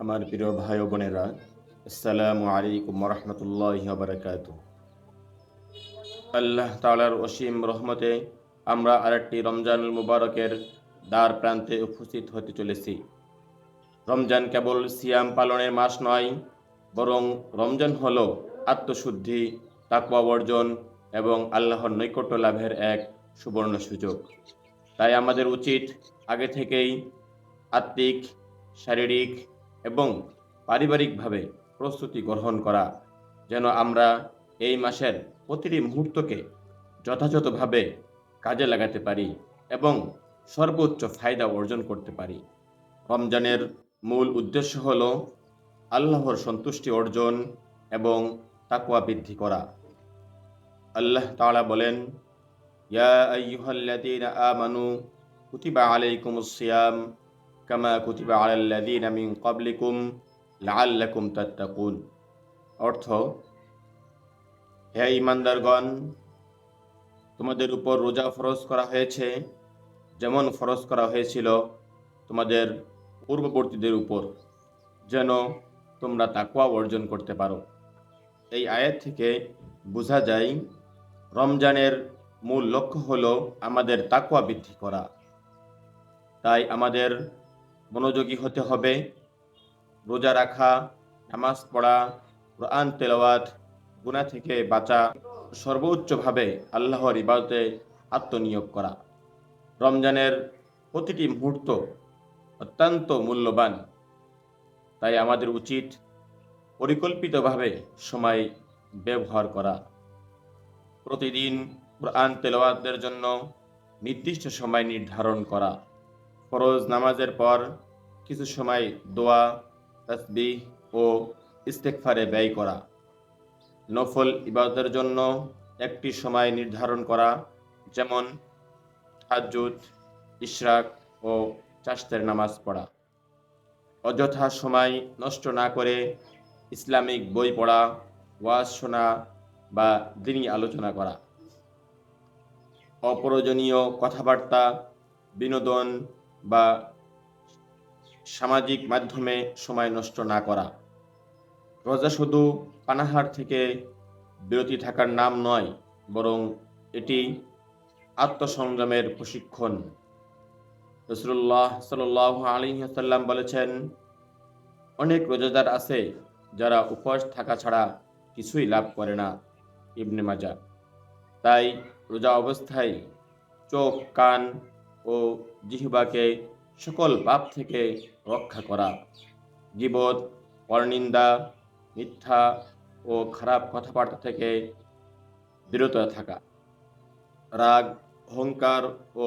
আমার প্রিয় ভাই বোনেরা, আসসালামু আলাইকুম রহমতুল্লাহ বারকাত আল্লাহ তালার অসীম রহমতে আমরা আরেকটি রমজানুল মুবারকের দ্বার প্রান্তে উপস্থিত হতে চলেছি। রমজান কেবল সিয়াম পালনের মাস নয়, বরং রমজান হল আত্মশুদ্ধি, তাকওয়া অর্জন এবং আল্লাহর নৈকট্য লাভের এক সুবর্ণ সুযোগ। তাই আমাদের উচিত আগে থেকেই আত্মিক, শারীরিক এবং পারিবারিকভাবে প্রস্তুতি গ্রহণ করা, যেন আমরা এই মাসের প্রতিটি মুহূর্তকে যথাযথভাবে কাজে লাগাতে পারি এবং সর্বোচ্চ ফায়দা অর্জন করতে পারি। রমজানের মূল উদ্দেশ্য হল আল্লাহর সন্তুষ্টি অর্জন এবং তাকুয়া বৃদ্ধি করা। আল্লাহ তাআলা বলেন, ইয়া আইয়ুহাল্লাযীনা আমানু, কুতিবা আলাইকুমুস সিয়াম কামা কুতিবা আলাল্লাযীনা মিন ক্বাবলিকুম লাআল্লাকুম তাত্তাকুন অর্থ, হে ইমানদারগণ, তোমাদের উপর রোজা ফরজ করা হয়েছে, যেমন ফরজ করা হয়েছিল তোমাদের পূর্ববর্তীদের উপর, যেন তোমরা তাকুয়া অর্জন করতে পারো। এই আয়াত থেকে বোঝা যায়, রমজানের মূল লক্ষ্য হলো আমাদের তাকুয়া বৃদ্ধি করা। তাই আমাদের মনোযোগী হতে হবে। রোজা রাখা, নামাজ পড়া, কোরআন তেলাওয়াত গুণা থেকে বাঁচা, সর্বোচ্চভাবে আল্লাহর ইবাদতে আত্মনিয়োগ করা। রমজানের প্রতিটি মুহূর্ত অত্যন্ত মূল্যবান। তাই আমাদের উচিত পরিকল্পিতভাবে সময় ব্যবহার করা। প্রতিদিন কোরআন তেলাওয়াতের জন্য নির্দিষ্ট সময় নির্ধারণ করা। ফরজ নামাজের পর কিছু সময় দোয়া, তসবিহ ও ইস্তেকফারে ব্যয় করা। নফল ইবাদতের জন্য একটি সময় নির্ধারণ করা, যেমন তাজ্জুদ ইশরাক ও চাষের নামাজ পড়া। অযথা সময় নষ্ট না করে ইসলামিক বই পড়া, ওয়াজ শোনা বা দিনই আলোচনা করা। অপ্রয়োজনীয় কথাবার্তা, বিনোদন বা সামাজিক মাধ্যমে সময় নষ্ট না করা। রোজা শুধু পানাহার থেকে বিরতি থাকার নাম নয়, বরং এটি আত্মসংযমের প্রশিক্ষণ। রসুল্লাহ সাল আলী সাল্লাম বলেছেন, অনেক রোজাদার আছে যারা উপবাস থাকা ছাড়া কিছুই লাভ করে না। ইবনে মাজা তাই রোজা অবস্থায় চোখ, কান ও জিহবাকে সকল পাপ থেকে রক্ষা করা। গিবত, পরনিন্দা, মিথ্যা ও খারাপ কথাবার্তা থেকে বিরত থাকা। রাগ, অহংকার ও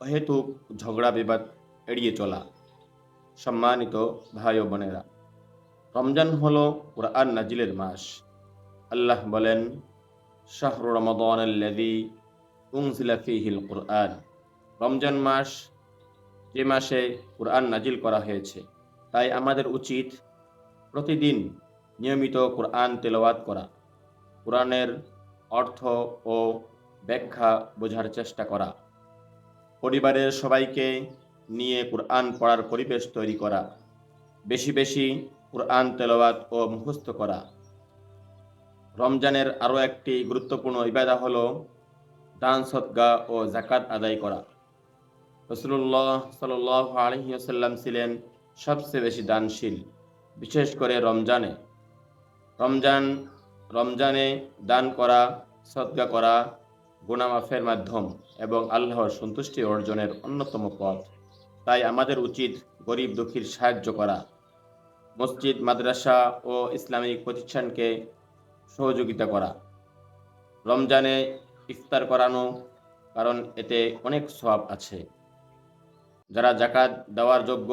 অহেতুক ঝগড়া বিবাদ এড়িয়ে চলা। সম্মানিত ভাই ও বোনেরা, রমজান হল কোরআন নাজিলের মাস। আল্লাহ বলেন, শাহরু রমদান আল্লাদি উংসিলা ফিহিল কোরআন। রমজান মাস যে মাসে কোরআন নাজিল করা হয়েছে, তাই আমাদের উচিত প্রতিদিন নিয়মিত কোরআন তেলাওয়াত করা। কোরআনের অর্থ ও ব্যাখ্যা বোঝার চেষ্টা করা। পরিবারের সবাইকে নিয়ে কোরআন পড়ার পরিবেশ তৈরি করা। বেশি বেশি কোরআন তেলাওয়াত ও মুখস্থ করা। রমজানের আরও একটি গুরুত্বপূর্ণ ইবাদা হল দান সদ্গা ও জাকাত আদায় করা। রসুল্লাহ সাল আলহিহাসাল্লাম ছিলেন সবচেয়ে বেশি দানশীল, বিশেষ করে রমজানে। রমজান, রমজানে দান করা, সদ্গা করা গুণামাফের মাধ্যম এবং আল্লাহর সন্তুষ্টি অর্জনের অন্যতম পথ। তাই আমাদের উচিত গরিব দুঃখীর সাহায্য করা। মসজিদ, মাদ্রাসা ও ইসলামিক প্রতিষ্ঠানকে সহযোগিতা করা। রমজানে ইফতার করানো, কারণ এতে অনেক সব আছে। যারা জাকাত দেওয়ার যোগ্য,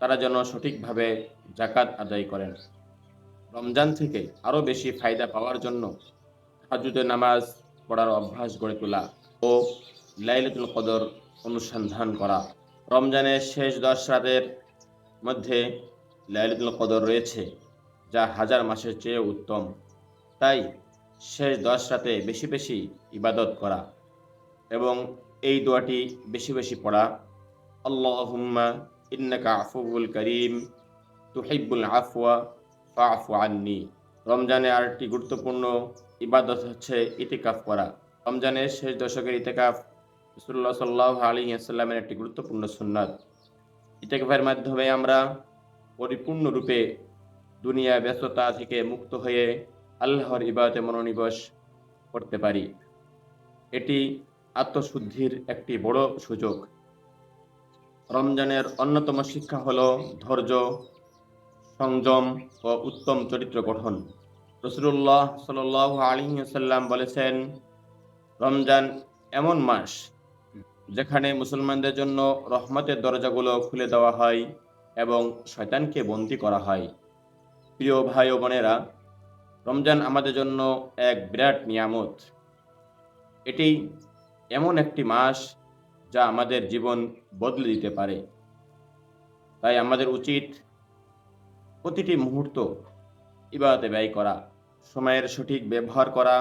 তারা যেন সঠিকভাবে জাকাত আদায় করেন। রমজান থেকে আরও বেশি ফায়দা পাওয়ার জন্য হাজুদের নামাজ পড়ার অভ্যাস গড়ে তোলা ও লাইলাতুল কদর অনুসন্ধান করা। রমজানের শেষ দশ রাতের মধ্যে লাইলাতুল কদর রয়েছে, যা হাজার মাসের চেয়ে উত্তম। তাই শেষ দশ রাতে বেশি বেশি ইবাদত করা এবং এই দোয়াটি বেশি বেশি পড়া আল্লাহুম্মা ইন্নাকা আফুল করিম, তুহিব্বুল আফওয়া ফাফু আন্নি। রমজানে আরেকটি গুরুত্বপূর্ণ ইবাদত হচ্ছে ইতিকাফ করা। রমজানের শেষ দশকের ইতিকাফ রসুল্লাহ সাল্লাহ আলী আসাল্লামের একটি গুরুত্বপূর্ণ সুন্নাত। ইতিকাফের মাধ্যমে আমরা পরিপূর্ণরূপে দুনিয়া ব্যস্ততা থেকে মুক্ত হয়ে আল্লাহর ইবাদতে মনোনিবেশ করতে পারি। এটি আত্মশুদ্ধির একটি বড় সুযোগ। রমজানের অন্যতম শিক্ষা হল ধৈর্য, সংযম ও উত্তম চরিত্র গঠন। রসুল্লাহ সাল আলিহাল্লাম বলেছেন, রমজান এমন মাস যেখানে মুসলমানদের জন্য রহমতের দরজাগুলো খুলে দেওয়া হয় এবং শয়তানকে বন্দি করা হয়। প্রিয় ভাই ও বোনেরা, রমজান আমাদের জন্য এক বিরাট নিয়ামত। এটি এমন একটি মাস যা আমাদের জীবন বদলে দিতে পারে। তাই আমাদের উচিত প্রতিটি মুহূর্ত ইবাদতে ব্যয় করা, সময়ের সঠিক ব্যবহার করা,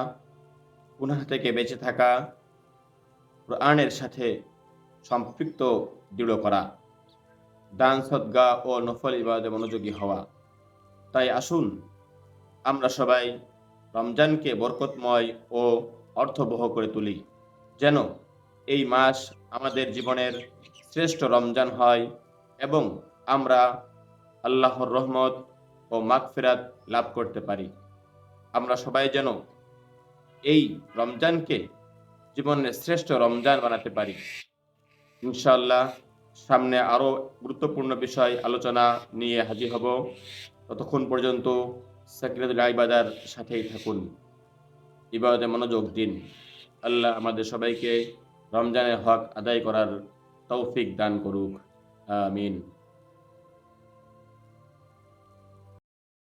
গুনাহ থেকে বেঁচে থাকা, কোরআনের সাথে সম্পৃক্ত দৃঢ় করা, দান, সদ্গা ও নফল ইবাদে মনোযোগী হওয়া। তাই আসুন আমরা সবাই রমজানকে বরকতময় ও অর্থবহ করে তুলি, যেন এই মাস আমাদের জীবনের শ্রেষ্ঠ রমজান হয় এবং আমরা আল্লাহর রহমত ও মাগফেরাত লাভ করতে পারি। আমরা সবাই যেন এই রমজানকে জীবনের শ্রেষ্ঠ রমজান বানাতে পারি। ইনশাআল্লাহ সামনে আরও গুরুত্বপূর্ণ বিষয় আলোচনা নিয়ে হাজির হব। ততক্ষণ পর্যন্ত সাকিরাতুল ইবাদার সাথেই থাকুন। ইবাদতে মনোযোগ দিন। আল্লাহ আমাদের সবাইকে রমজানের হক আদায় করার তৌফিক দান করুক। আমিন।